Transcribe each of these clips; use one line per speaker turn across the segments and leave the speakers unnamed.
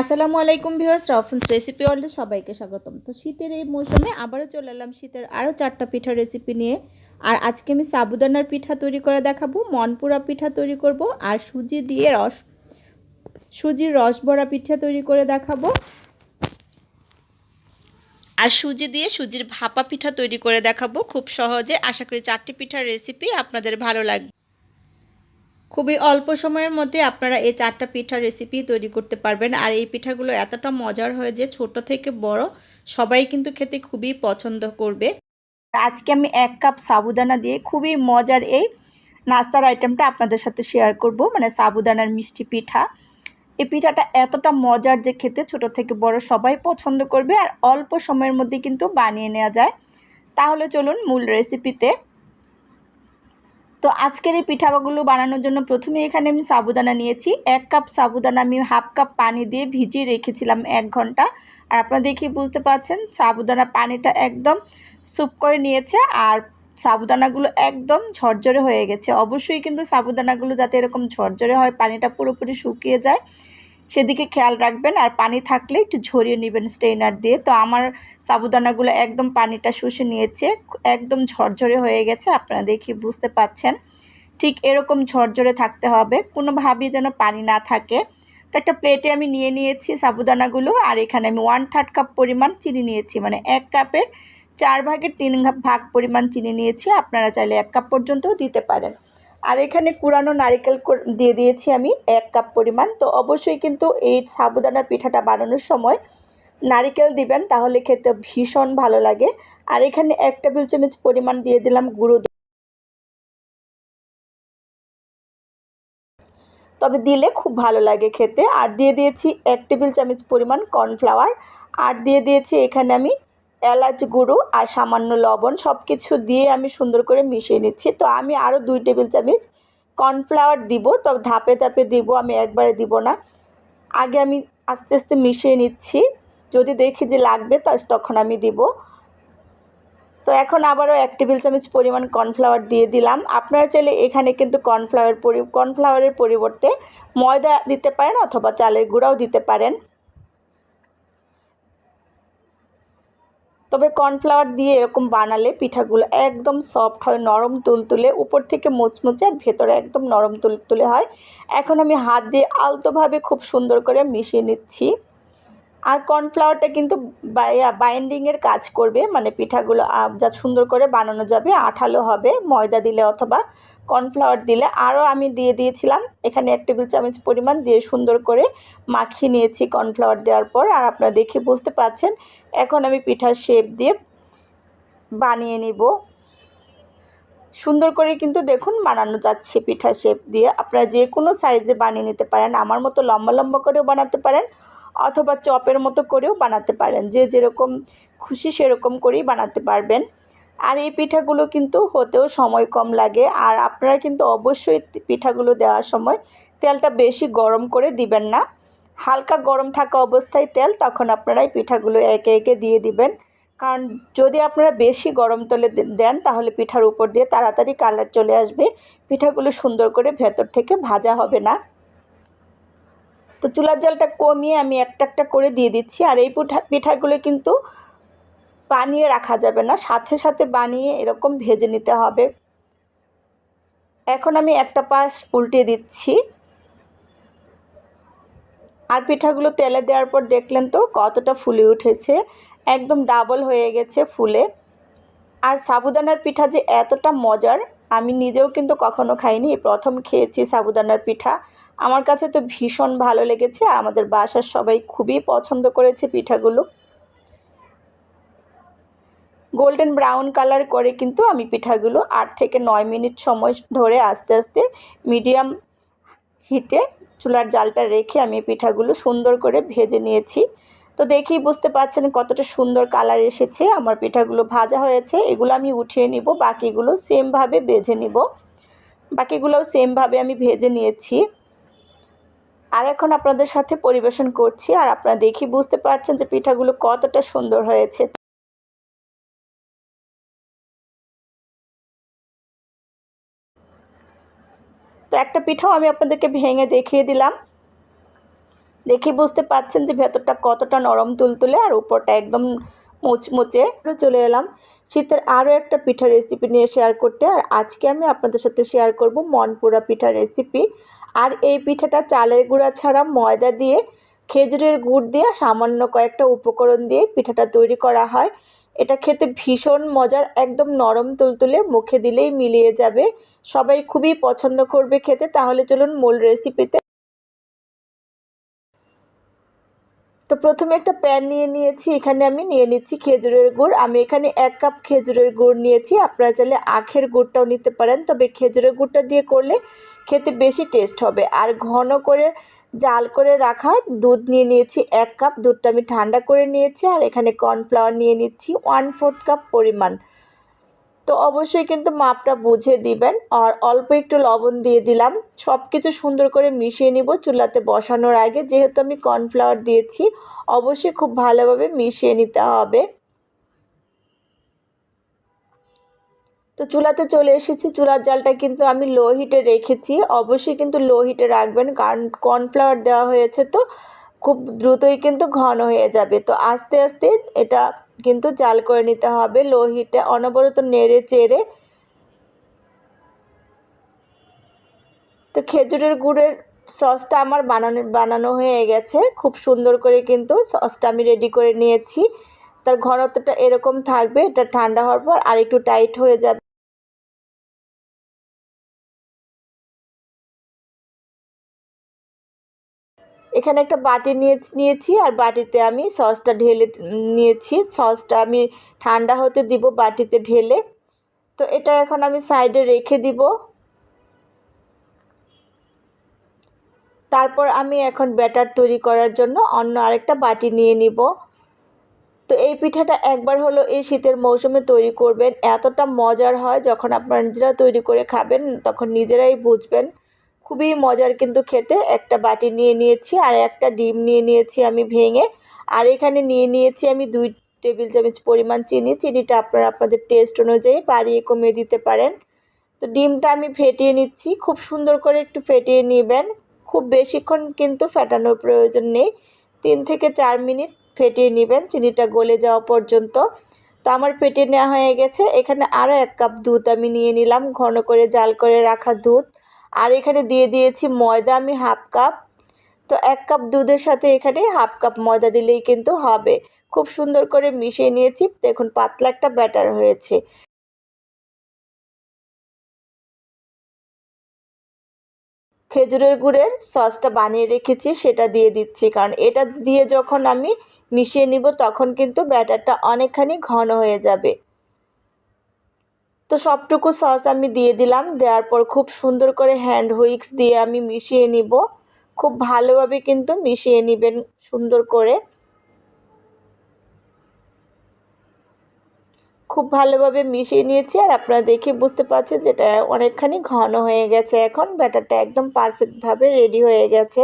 আসসালামু আলাইকুম viewers রফন্স recipe ওয়ার্ল্ডে সবাইকে স্বাগতম। তো শীতের এই মৌসুমে আবারও চলে এলাম শীতের আরও চারটা পিঠার রেসিপি নিয়ে। আর আজকে আমি সাবুদানার পিঠা তৈরি করে দেখাবো, মনপুরা পিঠা তৈরি করব, আর সুজি দিয়ে রস, সুজির রস বড়া পিঠা তৈরি করে দেখাবো। আর সুজি দিয়ে সুজির ভাপা পিঠা তৈরি করে দেখাবো, খুব সহজে। আশা করি চারটি পিঠার রেসিপি আপনাদের ভালো লাগবে। খুবই অল্প সময়ের মধ্যে আপনারা এই চারটা পিঠার রেসিপি তৈরি করতে পারবেন। আর এই পিঠাগুলো এতটা মজার হয় যে, ছোট থেকে বড় সবাই কিন্তু খেতে খুবই পছন্দ করবে। আজকে আমি এক কাপ সাবুদানা দিয়ে খুবই মজার এই নাস্তার আইটেমটা আপনাদের সাথে শেয়ার করব মানে সাবুদানার মিষ্টি পিঠা। এই পিঠাটা এতটা মজার যে, খেতে ছোট থেকে বড় সবাই পছন্দ করবে আর অল্প সময়ের মধ্যে কিন্তু বানিয়ে নেওয়া যায়। তাহলে চলুন মূল রেসিপিতে তো আজকের এই পিঠাগুলো বানানোর জন্য প্রথমে এখানে আমি সাবুদানা নিয়েছি। এক কাপ সাবুদানা আমি হাফ কাপ পানি দিয়ে ভিজিয়ে রেখেছিলাম এক ঘণ্টা। আর আপনারা দেখি বুঝতে পারছেন, সাবুদানা পানিটা একদম স্যুপ করে নিয়েছে আর সাবুদানাগুলো একদম ঝরঝরে হয়ে গেছে। অবশ্যই কিন্তু সাবুদানাগুলো যাতে এরকম ঝরঝরে হয়, পানিটা পুরোপুরি শুকিয়ে যায়। সেদিকে খেয়াল রাখবেন আর পানি থাকলে একটু ঝরিয়ে নেবেন স্টেইনার দিয়ে। তো আমার সাবুদানাগুলো একদম পানিটা শুষে নিয়েছে, একদম ঝরঝরে হয়ে গেছে, আপনারা দেখি বুঝতে পাচ্ছেন। ঠিক এরকম ঝরঝরে থাকতে হবে, কোনোভাবেই যেন পানি না থাকে। তো একটা প্লেটে আমি নিয়ে নিয়েছি সাবুদানাগুলো আর এখানে আমি ওয়ান থার্ড কাপ পরিমাণ চিনি নিয়েছি। মানে এক কাপের চার ভাগের তিন ভাগ পরিমাণ চিনি নিয়েছি, আপনারা চাইলে এক কাপ পর্যন্তও দিতে পারেন। আর এখানে কুড়ানো নারিকেল দিয়ে দিয়েছি আমি এক কাপ পরিমাণ। তো অবশ্যই কিন্তু এই সাবুদানার পিঠাটা বানানোর সময় নারিকেল দিবেন, তাহলে খেতে ভীষণ ভালো লাগে। আর এখানে এক টেবিল চামচ পরিমাণ দিয়ে দিলাম গুঁড়ো তবে দিলে খুব ভালো লাগে খেতে। আর দিয়ে দিয়েছি এক টেবিল চামচ পরিমাণ কর্নফ্লাওয়ার। আর দিয়ে দিয়েছি এখানে আমি এলাচ গুঁড়ো আর সামান্য লবণ সব কিছু দিয়ে আমি সুন্দর করে মিশিয়ে নিচ্ছি। তো আমি আরও দুই টেবিল চামচ কর্নফ্লাওয়ার দিব। তবে ধাপে ধাপে দিব, আমি একবারে দিব না। আগে আমি আস্তে আস্তে মিশিয়ে নিচ্ছি। যদি দেখি যে লাগবে তখন আমি দিব। তো এখন আবারও এক টেবিল চামচ পরিমাণ কর্নফ্লাওয়ার দিয়ে দিলাম। আপনারা চাইলে এখানে কিন্তু কর্নফ্লাওয়ার পরি, কর্নফ্লাওয়ারের পরিবর্তে ময়দা দিতে পারেন অথবা চালের গুঁড়াও দিতে পারেন। তবে কর্নফ্লাওয়ার দিয়ে এরকম বানালে পিঠাগুলো একদম সফট হয়, নরম তুলতুলে, উপর থেকে মুচমুচে আর ভেতরে একদম নরম তুলতুলে হয়। এখন আমি হাত দিয়ে আলতোভাবে খুব সুন্দর করে মিশিয়ে নিচ্ছি। আর কর্নফ্লাওয়ারটা কিন্তু বাইন্ডিংয়ের কাজ করবে মানে পিঠাগুলো যা সুন্দর করে বানানো যাবে, আঠালো হবে, ময়দা দিলে অথবা কর্নফ্লাওয়ার দিলে আরও আমি দিয়ে দিয়েছিলাম। এখানে এক টেবিল চামচ পরিমাণ দিয়ে সুন্দর করে মাখিয়ে নিয়েছি কর্নফ্লাওয়ার দেওয়ার পর। আর আপনারা দেখে বুঝতে পাচ্ছেন এখন আমি পিঠার শেপ দিয়ে বানিয়ে নিব। সুন্দর করে কিন্তু দেখুন বানানো যাচ্ছে পিঠা শেপ দিয়ে। আপনারা যে কোনো সাইজে বানিয়ে নিতে পারেন, আমার মতো লম্বা লম্বা করেও বানাতে পারেন, অথবা চপের মতো করেও বানাতে পারেন। যে যেরকম খুশি সেরকম করেই বানাতে পারবেন। আর এই পিঠাগুলো কিন্তু হতেও সময় কম লাগে। আর আপনারা কিন্তু অবশ্যই পিঠাগুলো দেওয়ার সময় তেলটা বেশি গরম করে দিবেন না। হালকা গরম থাকা অবস্থায় তেল তখন আপনারা এই পিঠাগুলো একে একে দিয়ে দিবেন। কারণ যদি আপনারা বেশি গরম তেলে দেন তাহলে পিঠার উপর দিয়ে তাড়াতাড়ি কালার চলে আসবে। পিঠাগুলো সুন্দর করে ভেতর থেকে ভাজা হবে না। তো চুলার জলটা কমিয়ে আমি একটা একটা করে দিয়ে দিচ্ছি। আর এই পিঠা, পিঠাগুলো কিন্তু বানিয়ে রাখা যাবে না। সাথে সাথে বানিয়ে এরকম ভেজে নিতে হবে। এখন আমি একটা পাশ উল্টে দিচ্ছি। আর পিঠাগুলো তেলে দেওয়ার পর দেখলেন তো কতটা ফুলে উঠেছে। একদম ডাবল হয়ে গেছে ফুলে। আর সাবুদানার পিঠা যে এতটা মজার, আমি নিজেও কিন্তু কখনো খাইনি। প্রথম খেয়েছি সাবুদানার পিঠা। আমার কাছে তো ভীষণ ভালো লেগেছে। আর আমাদের বাসার সবাই খুবই পছন্দ করেছে পিঠাগুলো। গোল্ডেন ব্রাউন কালার করে কিন্তু আমি পিঠাগুলো আট থেকে নয় মিনিট সময় ধরে আস্তে আস্তে মিডিয়াম হিটে চুলার জালটা রেখে আমি পিঠাগুলো সুন্দর করে ভেজে নিয়েছি। তো দেখি বুঝতে পারছেন কতটা সুন্দর কালার এসেছে। আমার পিঠাগুলো ভাজা হয়েছে, এগুলো আমি উঠিয়ে নিব, বাকিগুলো সেমভাবে ভেজে নিব। বাকিগুলোও সেমভাবে আমি ভেজে নিয়েছি। আর এখন আপনাদের সাথে পরিবেশন করছি, আর আপনারা দেখি বুঝতে পারছেন যে পিঠাগুলো কতটা সুন্দর হয়েছে। তো একটা পিঠাও আমি আপনাদেরকে ভেঙে দেখিয়ে দিলাম। দেখে বুঝতে পাচ্ছেন যে ভেতরটা কতটা নরম তুলতুলে আর উপরটা একদম মুচমুচে। চলে এলাম শীতের আরও একটা পিঠা রেসিপি নিয়ে শেয়ার করতে। আর আজকে আমি আপনাদের সাথে শেয়ার করব মনপুরা পিঠা রেসিপি আর এই পিঠাটা চালের গুঁড়া ছাড়া ময়দা দিয়ে, খেজুরের গুড় দিয়ে সামান্য কয়েকটা উপকরণ দিয়ে পিঠাটা তৈরি করা হয়। এটা খেতে ভীষণ মজার, একদম নরম তুলতুলে, মুখে দিলেই মিলিয়ে যাবে। সবাই খুবই পছন্দ করবে খেতে, তাহলে চলুন মূল রেসিপিতে তো প্রথমে একটা প্যান নিয়ে নিয়েছি, এখানে আমি নিয়ে নিচ্ছি খেজুরের গুড়। আমি এখানে এক কাপ খেজুরের গুড় নিয়েছি, আপনারা চাইলে আখের গুড়টাও নিতে পারেন, তবে খেজুরের গুড়টা দিয়ে করলে খেতে বেশি টেস্ট হবে। আর ঘন করে জাল করে রাখা দুধ নিয়ে নিয়েছি, এক কাপ দুধটা আমি ঠান্ডা করে নিয়েছি আর এখানে কর্নফ্লাওয়ার নিয়ে নিচ্ছি ওয়ান ফোর্থ কাপ পরিমাণ। তো অবশ্যই কিন্তু মাপটা বুঝে দিবেন আর অল্প একটু লবণ দিয়ে দিলাম। সব কিছু সুন্দর করে মিশিয়ে নিব চুলাতে বসানোর আগে। যেহেতু আমি কর্নফ্লাওয়ার দিয়েছি, অবশ্যই খুব ভালোভাবে মিশিয়ে নিতে হবে। তো চুলাতে চলে এসেছি। চুলার জালটা কিন্তু আমি লো হিটে রেখেছি। অবশ্যই কিন্তু লো হিটে রাখবেন কারণ কর্নফ্লাওয়ার দেওয়া হয়েছে তো, খুব দ্রুতই কিন্তু ঘন হয়ে যাবে। তো আস্তে আস্তে এটা কিন্তু জাল করে নিতে হবে লো হিটে অনবরত নেড়ে চেড়ে। তো খেজুরের গুড়ের সসটা আমার বানানো বানানো হয়ে গেছে। খুব সুন্দর করে কিন্তু সসটা আমি রেডি করে নিয়েছি। তার ঘনত্বটা এরকম থাকবে, এটা ঠান্ডা হওয়ার পর আর একটু টাইট হয়ে যাবে। এখানে একটা বাটি নিয়ে নিয়েছি আর বাটিতে আমি সসটা ঢেলে নিয়েছি। সসটা আমি ঠান্ডা হতে দিব বাটিতে ঢেলে। তো এটা এখন আমি সাইডে রেখে দিব। তারপর আমি এখন ব্যাটার তৈরি করার জন্য অন্য আরেকটা বাটি নিয়ে নিব। তো এই পিঠাটা একবার হলো এই শীতের মৌসুমে তৈরি করবেন। এতটা মজার হয় যখন আপনারা নিজেরা তৈরি করে খাবেন, তখন নিজেরাই বুঝবেন। খুবই মজার কিন্তু খেতে। একটা বাটি নিয়ে নিয়েছি আর একটা ডিম নিয়ে নিয়েছি আমি ভেঙে। আর এখানে নিয়ে নিয়েছি আমি দুই টেবিল চামচ পরিমাণ চিনি। চিনিটা আপনারা আপনাদের টেস্ট অনুযায়ী বাড়িয়ে কমিয়ে দিতে পারেন। তো ডিমটা আমি ফেটিয়ে নিচ্ছি। খুব সুন্দর করে একটু ফেটিয়ে নেবেন। খুব বেশিক্ষণ কিন্তু ফেটানোর প্রয়োজন নেই। তিন থেকে চার মিনিট ফেটিয়ে নেবেন। চিনিটা গলে যাওয়া পর্যন্ত। তো আমার ফেটিয়ে নেওয়া হয়ে গেছে। এখানে আরও এক কাপ দুধ আমি নিয়ে নিলাম। ঘন করে জাল করে রাখা দুধ। আর এখানে দিয়ে দিয়েছি ময়দা আমি হাফ কাপ। তো এক কাপ দুধের সাথে এখানে হাফ কাপ ময়দা দিলেই কিন্তু হবে। খুব সুন্দর করে মিশিয়ে নিয়েছি। দেখুন, পাতলা একটা ব্যাটার হয়েছে। খেজুরের গুড়ের সসটা বানিয়ে রেখেছি, সেটা দিয়ে দিচ্ছি। কারণ এটা দিয়ে যখন আমি মিশিয়ে নিব, তখন কিন্তু ব্যাটারটা অনেকখানি ঘন হয়ে যাবে। তো সবটুকু সস আমি দিয়ে দিলাম। দেওয়ার পর খুব সুন্দর করে হ্যান্ড হুইক্স দিয়ে আমি মিশিয়ে নিব। খুব ভালোভাবে কিন্তু মিশিয়ে নেবেন সুন্দর করে। খুব ভালোভাবে মিশিয়ে নিয়েছি আর আপনারা দেখে বুঝতে পারছেন যেটা অনেকখানি ঘন হয়ে গেছে এখন। ব্যাটারটা একদম পারফেক্টভাবে রেডি হয়ে গেছে।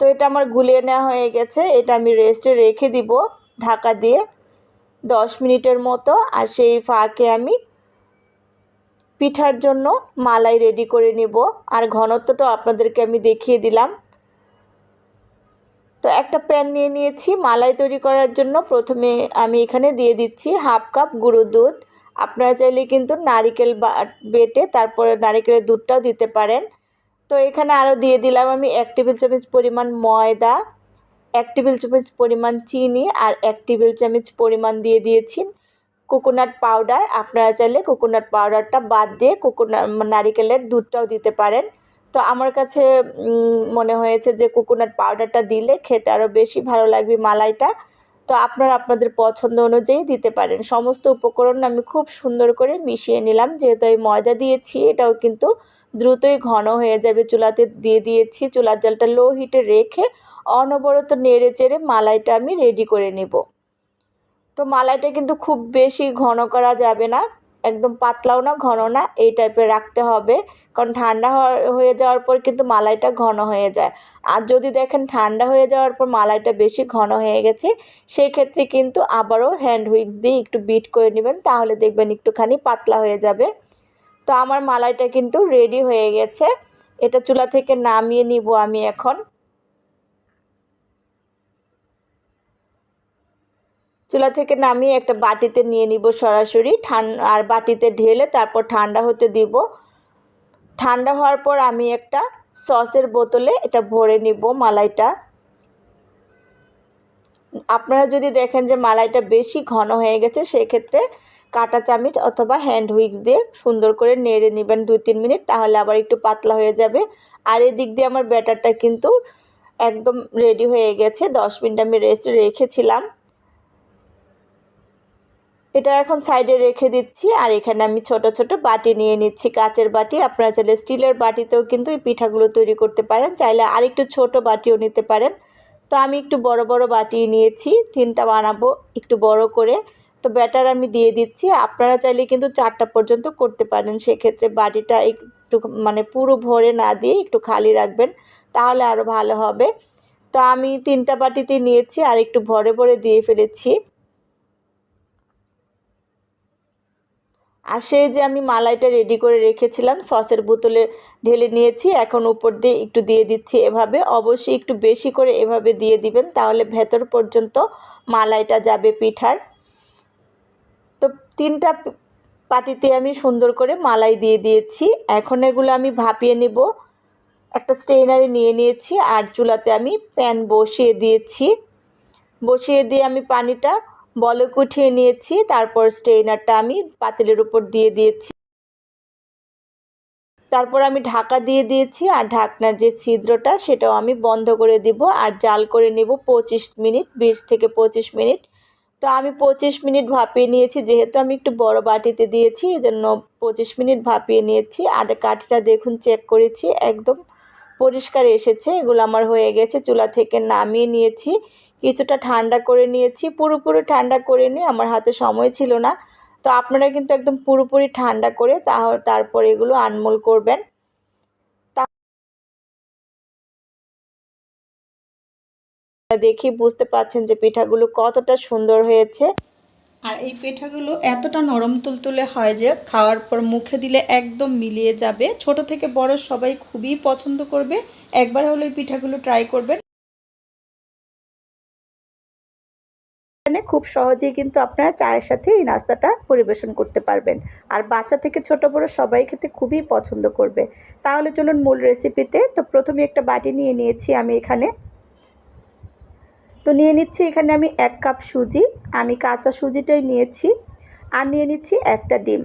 তো এটা আমার গুলিয়ে নেওয়া হয়ে গেছে। এটা আমি রেস্টে রেখে দিব ঢাকা দিয়ে দশ মিনিটের মতো। আর সেই ফাঁকে আমি পিঠার জন্য মালাই রেডি করে নেব। আর ঘনত্বটা আপনাদেরকে আমি দেখিয়ে দিলাম। তো একটা প্যান নিয়ে নিয়েছি। মালাই তৈরি করার জন্য প্রথমে আমি এখানে দিয়ে দিচ্ছি হাফ কাপ গুঁড়ো দুধ। আপনারা চাইলে কিন্তু নারিকেল বেটে তারপরে নারিকেলের দুধটাও দিতে পারেন। তো এখানে আরও দিয়ে দিলাম আমি এক টেবিল চামচ পরিমাণ ময়দা, এক টেবিল চামচ পরিমাণ চিনি আর এক টেবিল চামচ পরিমাণ দিয়ে দিয়েছি কোকোনাট পাউডার আপনারা চাইলে কোকোনাট পাউডারটা বাদ দিয়ে কোকোনাট নারিকেলের দুধটাও দিতে পারেন। তো আমার কাছে মনে হয়েছে যে কোকোনাট পাউডারটা দিলে খেতে আরও বেশি ভালো লাগবে মালাইটা। তো আপনারা আপনাদের পছন্দ অনুযায়ী দিতে পারেন। সমস্ত উপকরণ আমি খুব সুন্দর করে মিশিয়ে নিলাম। যেহেতু আমি ময়দা দিয়েছি, এটাও কিন্তু দ্রুতই ঘন হয়ে যাবে। চুলাতে দিয়ে দিয়েছি, চুলার জলটা লো হিটে রেখে অনবরত নেড়ে চেড়ে মালাইটা আমি রেডি করে নেব। তো মালাইটা কিন্তু খুব বেশি ঘন করা যাবে না, একদম পাতলাও না, ঘন না, এই টাইপের রাখতে হবে। কারণ ঠান্ডা হয়ে যাওয়ার পর কিন্তু মালাইটা ঘন হয়ে যায়। আর যদি দেখেন ঠান্ডা হয়ে যাওয়ার পর মালাইটা বেশি ঘন হয়ে গেছে সেই ক্ষেত্রে কিন্তু আবারও হ্যান্ড হুইক্স দিয়ে একটু বিট করে নেবেন, তাহলে দেখবেন একটুখানি পাতলা হয়ে যাবে। তো আমার মালাইটা কিন্তু রেডি হয়ে গেছে। এটা চুলা থেকে নামিয়ে নিব আমি এখন। চুলা থেকে নামিয়ে একটা বাটিতে নিয়ে নিব সরাসরি। ঠান্ডা আর বাটিতে ঢেলে তারপর ঠান্ডা হতে দিব। ঠান্ডা হওয়ার পর আমি একটা সসের বোতলে এটা ভরে নিব মালাইটা। আপনারা যদি দেখেন যে মালাইটা বেশি ঘন হয়ে গেছে, সেক্ষেত্রে কাটা চামিচ অথবা হ্যান্ড হুইক্স দিয়ে সুন্দর করে নেড়ে নেবেন দুই তিন মিনিট, তাহলে আবার একটু পাতলা হয়ে যাবে। আর এদিক দিয়ে আমার ব্যাটারটা কিন্তু একদম রেডি হয়ে গেছে। দশ মিনিট আমি রেস্ট রেখেছিলাম। এটা এখন সাইডে রেখে দিচ্ছি, আর এখানে আমি ছোট ছোট বাটি নিয়ে নিচ্ছি। কাচের বাটি, আপনারা চাইলে স্টিলের বাটিতেও কিন্তু এই পিঠাগুলো তৈরি করতে পারেন, চাইলে আরেকটু ছোট বাটিও নিতে পারেন। তো আমি একটু বড় বড় বাটি নিয়েছি, তিনটা বানাবো একটু বড় করে। তো ব্যাটার আমি দিয়ে দিচ্ছি, আপনারা চাইলে কিন্তু চারটা পর্যন্ত করতে পারেন। সেক্ষেত্রে বাটিটা একটু মানে পুরো ভরে না দিয়ে একটু খালি রাখবেন, তাহলে আরও ভালো হবে। তো আমি তিনটা বাটিতে নিয়েছি, আর একটু ভরে ভরে দিয়ে ফেলেছি। আর সেই যে আমি মালাইটা রেডি করে রেখেছিলাম, সসের বোতলে ঢেলে নিয়েছি, এখন উপর দিয়ে একটু দিয়ে দিচ্ছি এভাবে। অবশ্যই একটু বেশি করে এভাবে দিয়ে দিবেন, তাহলে ভেতর পর্যন্ত মালাইটা যাবে পিঠার। তো তিনটা পাটিতে আমি সুন্দর করে মালাই দিয়ে দিয়েছি। এখন এগুলো আমি ভাপিয়ে নেব। একটা স্টেইনারে নিয়ে নিয়েছি, আর চুলাতে আমি প্যান বসিয়ে দিয়েছি। বসিয়ে দিয়ে আমি পানিটা বলক উঠিয়ে নিয়েছি, তারপর স্টেইনারটা আমি পাতিলের উপর দিয়ে দিয়েছি। তারপর আমি ঢাকা দিয়ে দিয়েছি আর ঢাকনার যে ছিদ্রটা সেটাও আমি বন্ধ করে দিব আর জাল করে নেব পঁচিশ মিনিট, বিশ থেকে পঁচিশ মিনিট। তো আমি পঁচিশ মিনিট ভাপিয়ে নিয়েছি, যেহেতু আমি একটু বড় বাটিতে দিয়েছি এই জন্য পঁচিশ মিনিট ভাপিয়ে নিয়েছি। আর কাঠিটা দেখুন, চেক করেছি, একদম পরিষ্কার এসেছে, এগুলো আমার হয়ে গেছে, চুলা থেকে নামিয়ে নিয়েছি। কিছুটা ঠান্ডা করে নিয়েছি। পুরোপুরি ঠান্ডা করে নিয়ে আমার হাতে সময় ছিল না। তো আপনারা কিন্তু একদম পুরোপুরি ঠান্ডা করে তারপর এগুলো আনমোল করবেন। দেখি বুঝতে পাচ্ছেন যে পিঠাগুলো কতটা সুন্দর হয়েছে।
আর এই পিঠাগুলো এতটা নরম তুলতুলে হয় যে খাওয়ার পর মুখে দিলে একদম মিলিয়ে যাবে। ছোট থেকে বড় সবাই খুবই পছন্দ করবে। একবার হলো এই পিঠাগুলো ট্রাই করবেন।
খুব সহজেই কিন্তু আপনারা চায়ের সাথে এই নাস্তাটা পরিবেশন করতে পারবেন। আর বাচ্চা থেকে ছোট বড় সবাই খেতে খুবই পছন্দ করবে। তাহলে চলুন মূল রেসিপিতে তো প্রথমে একটা বাটি নিয়ে নিয়েছি আমি এখানে। তো নিয়ে নিচ্ছি এখানে আমি এক কাপ সুজি। আমি কাঁচা সুজিটাই নিয়েছি। আর নিয়ে নিচ্ছি একটা ডিম।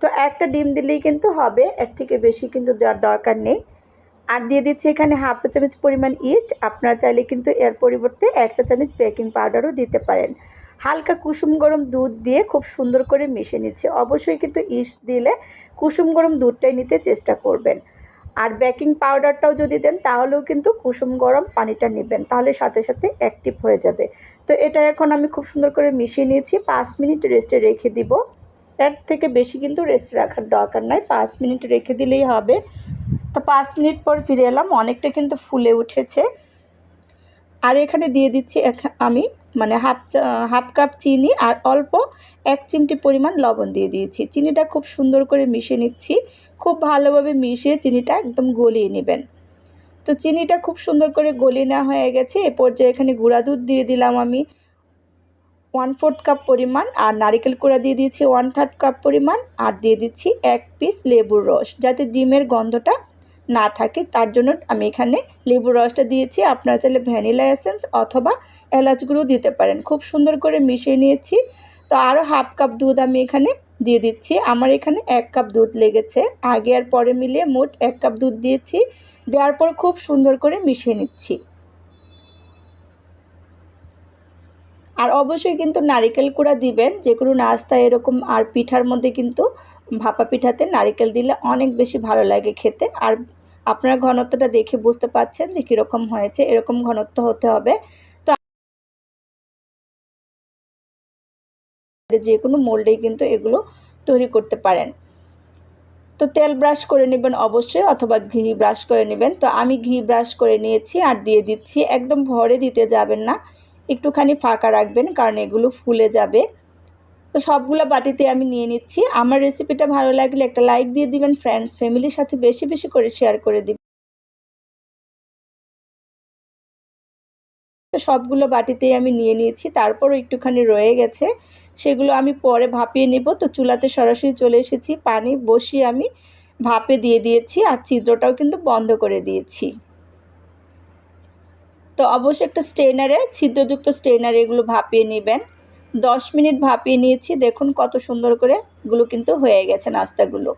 তো একটা ডিম দিলেই কিন্তু হবে। এর থেকে বেশি কিন্তু দেওয়ার দরকার নেই। আর দিয়ে দিচ্ছি এখানে হাফ চা চামচ পরিমাণ ইস্ট আপনারা চাইলে কিন্তু এর পরিবর্তে এক চা চামচ বেকিং পাউডারও দিতে পারেন। হালকা কুসুম গরম দুধ দিয়ে খুব সুন্দর করে মিশিয়ে নিচ্ছি। অবশ্যই কিন্তু ইস্ট দিলে কুসুম গরম দুধটাই নিতে চেষ্টা করবেন। আর বেকিং পাউডারটাও যদি দেন, তাহলেও কিন্তু কুসুম গরম পানিটা নেবেন। তাহলে সাথে সাথে অ্যাক্টিভ হয়ে যাবে। তো এটা এখন আমি খুব সুন্দর করে মিশিয়ে নিয়েছি। পাঁচ মিনিট রেস্টে রেখে দিব। এর থেকে বেশি কিন্তু রেস্টে রাখার দরকার নাই। পাঁচ মিনিট রেখে দিলেই হবে। তো পাঁচ মিনিট পর ফিরে এলাম, অনেকটা কিন্তু ফুলে উঠেছে। আর এখানে দিয়ে দিচ্ছি আমি মানে হাফ হাফ কাপ চিনি আর অল্প এক চিমটি পরিমাণ লবণ দিয়ে দিয়েছি। চিনিটা খুব সুন্দর করে মিশিয়ে নিচ্ছি। খুব ভালোভাবে মিশিয়ে চিনিটা একদম গলিয়ে নেবেন। তো চিনিটা খুব সুন্দর করে গলিয়ে নেওয়া হয়ে গেছে। এ পর্যায়ে এখানে গুঁড়া দুধ দিয়ে দিলাম আমি। ওয়ান ফোর্থ কাপ পরিমাণ আর নারিকেল কুড়া দিয়ে দিয়েছি ওয়ান থার্ড কাপ পরিমাণ। আর দিয়ে দিচ্ছি এক পিস লেবুর রস, যাতে ডিমের গন্ধটা না থাকে, তার জন্য আমি এখানে লেবুর রসটা দিয়েছি। আপনারা চাইলে ভ্যানিলা এসেন্স অথবা এলাচ গুঁড়ো দিতে পারেন। খুব সুন্দর করে মিশিয়ে নিয়েছি। তো আরও হাফ কাপ দুধ আমি এখানে দিয়ে দিচ্ছি। আমার এখানে এক কাপ দুধ লেগেছে। আগে আর পরে মিলিয়ে মোট এক কাপ দুধ দিয়েছি। দেওয়ার পর খুব সুন্দর করে মিশিয়ে নিচ্ছি। আর অবশ্যই কিন্তু নারিকেল কুড়া দিবেন। যে কোনো নাস্তা এরকম আর পিঠার মধ্যে কিন্তু ভাপা পিঠাতে নারিকেল দিলে অনেক বেশি ভালো লাগে খেতে। আর আপনার ঘনত্বটা দেখে বুঝতে পাচ্ছেন যে কীরকম হয়েছে, এরকম ঘনত্ব হতে হবে। তো যে কোনো মোল্ডেই কিন্তু এগুলো তৈরি করতে পারেন। তো তেল ব্রাশ করে নেবেন অবশ্যই, অথবা ঘি ব্রাশ করে নেবেন। তো আমি ঘি ব্রাশ করে নিয়েছি আর দিয়ে দিচ্ছি। একদম ভরে দিতে যাবেন না, একটুখানি ফাঁকা রাখবেন, কারণ এগুলো ফুলে যাবে। তো সবগুলো বাটিতে আমি নিয়ে নিচ্ছি। আমার রেসিপিটা ভালো লাগলে একটা লাইক দিয়ে দিবেন ফ্রেন্ডস ফ্যামিলির সাথে বেশি বেশি করে শেয়ার করে দিবেন।
তো সবগুলো বাটিতেই আমি নিয়ে নিয়েছি, তারপরও একটুখানি রয়ে গেছে। সেগুলো আমি পরে ভাপিয়ে নেব। তো চুলাতে সরাসরি চলে এসেছি, পানি বসিয়ে আমি ভাপে দিয়ে দিয়েছি আর ছিদ্রটাও কিন্তু বন্ধ করে দিয়েছি। তো অবশ্যই একটা স্ট্রেনারে ছিদ্রযুক্ত স্ট্রেনারে এগুলো ভাপিয়ে নেবেন। দশ মিনিট ভাপিয়ে নিয়েছি। দেখুন কত সুন্দর করে এগুলো কিন্তু হয়ে গেছে নাস্তাগুলো।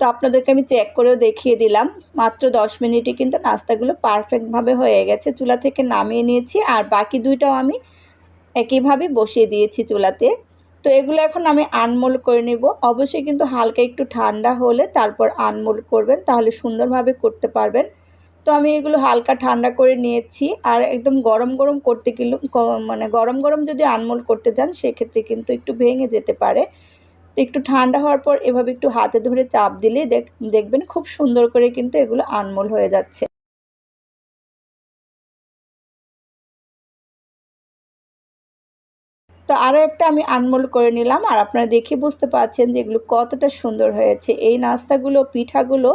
তো আপনাদেরকে আমি চেক করেও দেখিয়ে দিলাম। মাত্র দশ মিনিটে কিন্তু নাস্তাগুলো পারফেক্টভাবে হয়ে গেছে। চুলা থেকে নামিয়ে নিয়েছি আর বাকি দুইটাও আমি একইভাবে বসিয়ে দিয়েছি চুলাতে। তো এগুলো এখন আমি আনমোল করে নেব। অবশ্যই কিন্তু হালকা একটু ঠান্ডা হলে তারপর আনমোল করবেন, তাহলে সুন্দরভাবে করতে পারবেন। তো আমি এগুলো হালকা ঠান্ডা করে নিয়েছি। আর একদম গরম গরম করতে গেলে মানে গরম গরম যদি আনমোল করতে যান, সেক্ষেত্রে কিন্তু একটু ভেঙে যেতে পারে। তো একটু ঠান্ডা হওয়ার পর এভাবে একটু হাতে ধরে চাপ দিলে দেখবেন খুব সুন্দর করে কিন্তু এগুলো আনমোল হয়ে যাচ্ছে। তো আরও একটা আমি আনমোল করে নিলাম। আর আপনারা দেখে বুঝতে পারছেন যে এগুলো কতটা সুন্দর হয়েছে। এই নাস্তাগুলো, পিঠাগুলো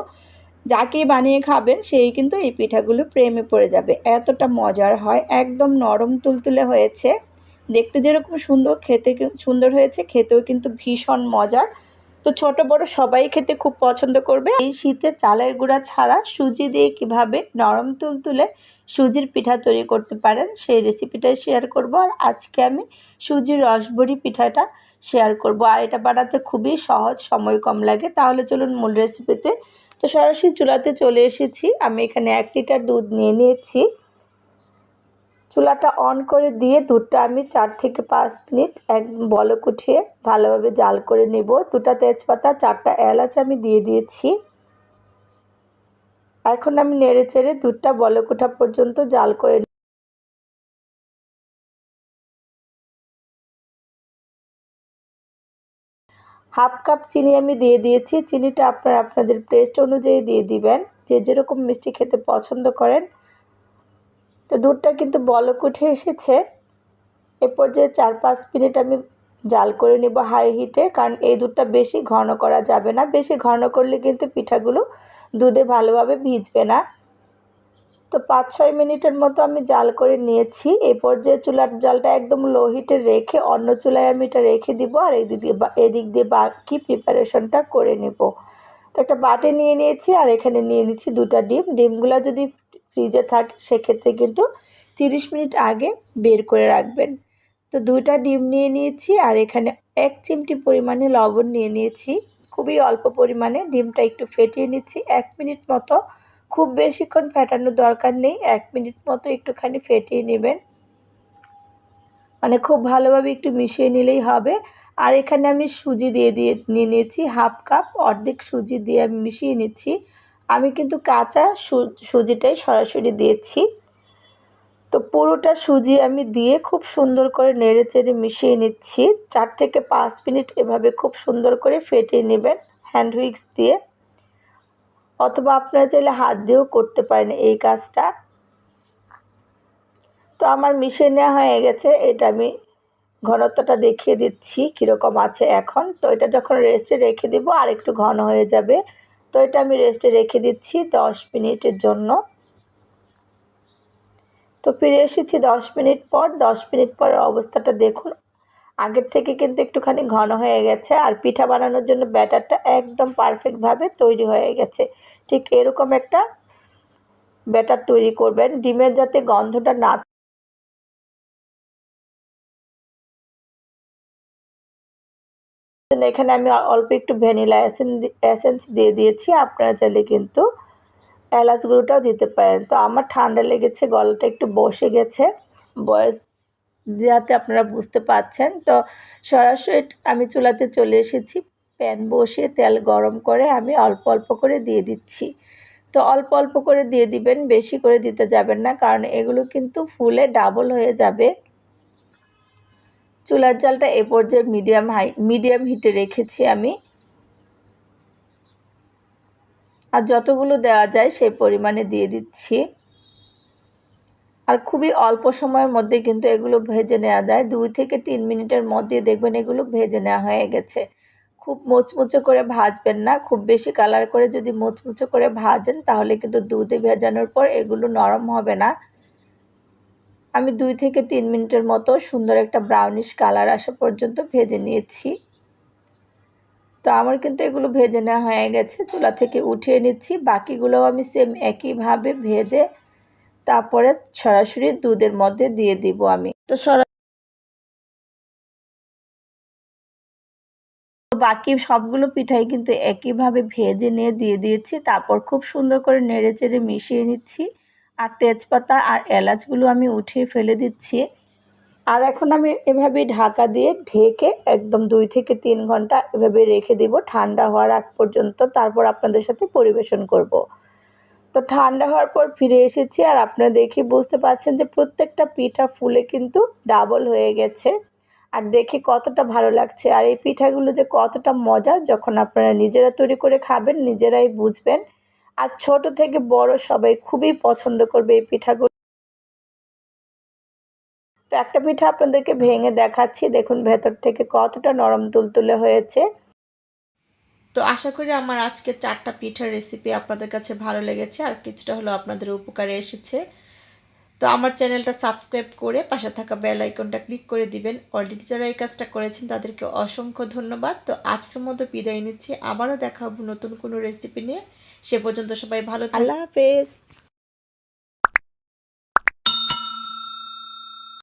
যাকেই বানিয়ে খাবেন, সেই কিন্তু এই পিঠাগুলো প্রেমে পড়ে যাবে। এতটা মজার হয়, একদম নরম তুলতুলে হয়েছে। দেখতে যেরকম সুন্দর, খেতে সুন্দর হয়েছে, খেতেও কিন্তু ভীষণ মজার। তো ছোট বড় সবাই খেতে খুব পছন্দ করবে। এই শীতে চালের গুঁড়া ছাড়া সুজি দিয়ে কীভাবে নরম তুলতুলে সুজির পিঠা তৈরি করতে পারেন, সেই রেসিপিটাই শেয়ার করব। আর আজকে আমি সুজির রসবড়ি পিঠাটা শেয়ার করব। আর এটা বানাতে খুবই সহজ, সময় কম লাগে। তাহলে চলুন মূল রেসিপিতে তো সরাসরি চুলাতে চলে এসেছি। আমি এখানে এক লিটার দুধ নিয়ে নিয়েছি। চুলাটা অন করে দিয়ে দুধটা আমি চার থেকে পাঁচ মিনিট এক বলক উঠিয়ে ভালোভাবে জাল করে নেব। দুটা তেজপাতা, চারটা এলাচ আমি দিয়ে দিয়েছি। এখন আমি নেড়ে চেড়ে দুধটা বলক ওঠা পর্যন্ত জাল করে হাফ কাপ চিনি আমি দিয়ে দিয়েছি। চিনিটা আপনারা আপনাদের টেস্ট অনুযায়ী দিয়ে দিবেন। যে যেরকম মিষ্টি খেতে পছন্দ করেন। তো দুধটা কিন্তু বলক উঠে এসেছে। এ পর্যায়ে চার পাঁচ মিনিট আমি জাল করে নেব হাই হিটে কারণ এই দুধটা বেশি ঘন করা যাবে না। বেশি ঘন করলে কিন্তু পিঠাগুলো দুধে ভালোভাবে ভিজবে না। তো পাঁচ ছয় মিনিটের মতো আমি জাল করে নিয়েছি। এই পর্যায়ে চুলার জালটা একদম লো হিটে রেখে অন্য চুলায় আমি এটা রেখে দিব আর এদিক দিয়ে এদিক দিয়ে বাকি প্রিপারেশনটা করে নেব। তো একটা বাটি নিয়ে নিয়েছি আর এখানে নিয়ে নিচ্ছি দুটা ডিম। ডিমগুলো যদি ফ্রিজে থাকে সেক্ষেত্রে কিন্তু তিরিশ মিনিট আগে বের করে রাখবেন। তো দুইটা ডিম নিয়ে নিয়েছি আর এখানে এক চিমটি পরিমাণে লবণ নিয়ে নিয়েছি। খুবই অল্প পরিমাণে ডিমটা একটু ফেটিয়ে নিচ্ছি। এক মিনিট মতো খুব বেশিক্ষণ ফেটানোর দরকার নেই। এক মিনিট মতো একটুখানি ফেটিয়ে নেবেন। মানে খুব ভালোভাবে একটু মিশিয়ে নিলেই হবে। আর এখানে আমি সুজি দিয়ে দিয়ে নিয়ে নিয়েছি, হাফ কাপ অর্ধেক সুজি দিয়ে আমি মিশিয়ে নিচ্ছি। আমি কিন্তু কাঁচা সুজিটাই সরাসরি দিয়েছি। তো পুরোটা সুজি আমি দিয়ে খুব সুন্দর করে নেড়ে চেড়ে মিশিয়ে নিচ্ছি। চার থেকে পাঁচ মিনিট এভাবে খুব সুন্দর করে ফেটিয়ে নেবেন হ্যান্ড হুইক্স দিয়ে। অথবা আপনারা চাইলে হাত দিয়েও করতে পারেন এই কাজটা। তো আমার মিশিয়ে নেওয়া হয়ে গেছে, এটা আমি ঘনত্বটা দেখিয়ে দিচ্ছি কীরকম আছে এখন। তো এটা যখন রেস্টে রেখে দিব, আর একটু ঘন হয়ে যাবে। তো এটা আমি রেস্টে রেখে দিচ্ছি দশ মিনিটের জন্য। তো ফিরে এসেছি দশ মিনিট পর। দশ মিনিট পর অবস্থাটা দেখুন আগের থেকে কিন্তু একটুখানি ঘন হয়ে গেছে আর পিঠা বানানোর জন্য ব্যাটারটা একদম পারফেক্টভাবে তৈরি হয়ে গেছে। ঠিক এরকম একটা ব্যাটার তৈরি করবেন। ডিমের যাতে গন্ধটা না এখানে আমি অল্প একটু ভ্যানিলা এসেন্স দিয়ে দিয়েছি। আপনারা চাইলে কিন্তু এলাচ গুঁড়োটাও দিতে পারেন। তো আমার ঠান্ডা লেগেছে, গলাটা একটু বসে গেছে। বয়স দেওয়াতে আপনারা বুঝতে পাচ্ছেন তো সরাসরি আমি চুলাতে চলে এসেছি। প্যান বসিয়ে তেল গরম করে আমি অল্প অল্প করে দিয়ে দিচ্ছি। তো অল্প অল্প করে দিয়ে দিবেন, বেশি করে দিতে যাবেন না, কারণ এগুলো কিন্তু ফুলে ডাবল হয়ে যাবে। চুলার জালটা এ পর্যায়ে মিডিয়াম হাই, মিডিয়াম হিটে রেখেছি আমি। আর যতগুলো দেওয়া যায় সেই পরিমাণে দিয়ে দিচ্ছি। আর খুবই অল্প সময়ের মধ্যে কিন্তু এগুলো ভেজে নেওয়া যায়। দুই থেকে তিন মিনিটের মধ্যে দেখবেন এগুলো ভেজে নেওয়া হয়ে গেছে। খুব মুচমুচে করে ভাজবেন না, খুব বেশি কালার করে যদি মুচমুচে করে ভাজেন তাহলে কিন্তু দুধে ভেজানোর পর এগুলো নরম হবে না। আমি দুই থেকে তিন মিনিটের মতো সুন্দর একটা ব্রাউনিশ কালার আসা পর্যন্ত ভেজে নিয়েছি। তো আমার কিন্তু এগুলো ভেজে নেওয়া হয়ে গেছে, চুলা থেকে উঠিয়ে নিচ্ছি। বাকিগুলোও আমি সেম একইভাবে ভেজে তারপরে সরাসরি দুধের মধ্যে দিয়ে দিব আমি। তো বাকি সবগুলো পিঠাই কিন্তু একইভাবে ভেজে নিয়ে দিয়ে দিয়েছি। তারপর খুব সুন্দর করে নেড়ে চেড়ে মিশিয়ে নিচ্ছি। আর তেজপাতা আর এলাচগুলো আমি উঠিয়ে ফেলে দিচ্ছি। আর এখন আমি এভাবে ঢাকা দিয়ে ঢেকে একদম দুই থেকে তিন ঘণ্টা এভাবে রেখে দিব। ঠান্ডা হওয়ার আগ পর্যন্ত। তারপর আপনাদের সাথে পরিবেশন করব। তো ঠান্ডা হওয়ার পর ফিরে এসেছি আর আপনারা দেখে বুঝতে পারছেন যে প্রত্যেকটা পিঠা ফুলে কিন্তু ডাবল হয়ে গেছে। আর দেখে কতটা ভালো লাগছে। আর এই পিঠাগুলো যে কতটা মজা যখন আপনারা নিজেরা তৈরি করে খাবেন, নিজেরাই বুঝবেন। আর ছোট থেকে বড় সবাই খুবই পছন্দ করবে এই পিঠাগুলো। তো একটা পিঠা আপনাদেরকে ভেঙে দেখাচ্ছি। দেখুন ভেতর থেকে কতটা নরম তুলতুলে হয়েছে।
তো আশা করি আমার আজকে চারটা পিঠার রেসিপি আপনাদের কাছে ভালো লেগেছে আর কিছুটা হলো আপনাদের উপকারে এসেছে। তো আমার চ্যানেলটা সাবস্ক্রাইব করে পাশে থাকা বেল আইকনটা ক্লিক করে দিবেন। অলরেডি যারা এই কাজটা করেছেন, তাদেরকে অসংখ্য ধন্যবাদ। তো আজকের মতো বিদায় নিচ্ছি। আবারও দেখা হব নতুন কোনো রেসিপি নিয়ে। সে পর্যন্ত সবাই ভালো
আল্লাহ হাফেজ।